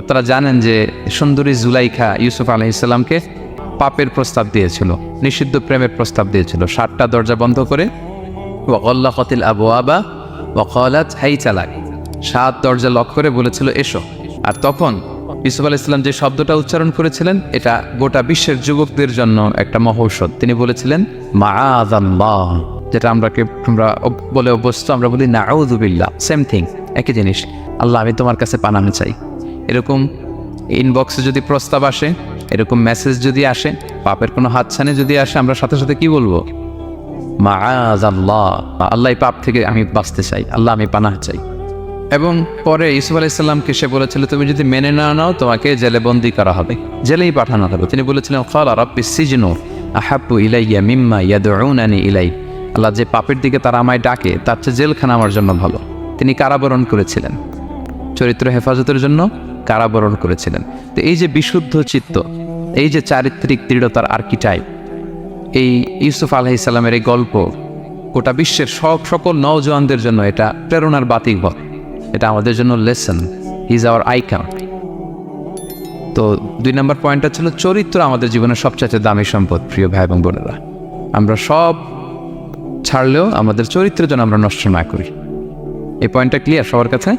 আপনারা জানেন যে সুন্দরী জুলাইখা ইউসুফ আলহিসাল্লামকে পাপের প্রস্তাব দিয়েছিল, নিষিদ্ধ প্রেমের প্রস্তাব দিয়েছিল। সাতটা দরজা বন্ধ করে ওয়াল্লা কতিল আবু আবা ওয়াকালাত হাই চালাক সাত দরজা লক করে বলেছিল, এসো। আর তখন ইউসুফ আলাহ ইসলাম যে শব্দটা উচ্চারণ করেছিলেন, এটা গোটা বিশ্বের যুবকদের জন্য একটা মহৌষধ। তিনি বলেছিলেন মা যেটা আমরা আমরা বলে অভ্যস্ত, আমরা বলি নাউজুবিল্লাহ সেম থিং একই জিনিস। আল্লাহ, আমি তোমার কাছে পানানো চাই। এরকম ইনবক্সে যদি প্রস্তাব আসে, এরকম মেসেজ যদি আসে, পাপের কোনো হাতছানি যদি আসে, আমরা সাথে সাথে কি বলব? মাআজ আল্লাহ আল্লাহ পাপ থেকে আমি বাঁচতে চাই, আল্লাহ আমি পানাহ চাই। এবং পরে ইসুফ আলাইসাল্লামকে সে বলেছিল, তুমি যদি মেনে না নাও, তোমাকে জেলে বন্দি করা হবে। জেলেই পাঠানো হবে। তিনি বলেছিলেন খালা রব্বি সিজনু, আহাব্বু ইলাইয়া মিম্মা ইয়াদউনানি ইলাই। আল্লাহ যে পাপের দিকে তারা আমায় ডাকে, তার চেয়ে জেলখানা আমার জন্য ভালো। তিনি কারাবরণ করেছিলেন। চরিত্র হেফাজতের জন্য কারাবরণ করেছিলেন। তো এই যে বিশুদ্ধ চিত্ত, এই যে চারিত্রিক দৃঢ়তার আর্কিটাইপ এই ইউসুফ আলহ ইসলামের এই গল্প, গোটা বিশ্বের সব সকল নওজোয়ানদের জন্য এটা প্রেরণার বাতিক ঘর এটা আমাদের জন্য লেসন ইজ আওয়ার আইকান তো দুই নম্বর পয়েন্টটা ছিল চরিত্র আমাদের জীবনের সবচাইতে দামি সম্পদ, প্রিয় ভাই এবং বোনেরা। আমরা সব ছাড়লেও আমাদের চরিত্রের জন্য আমরা নষ্ট না করি। এই পয়েন্টটা ক্লিয়ার সবার কাছে?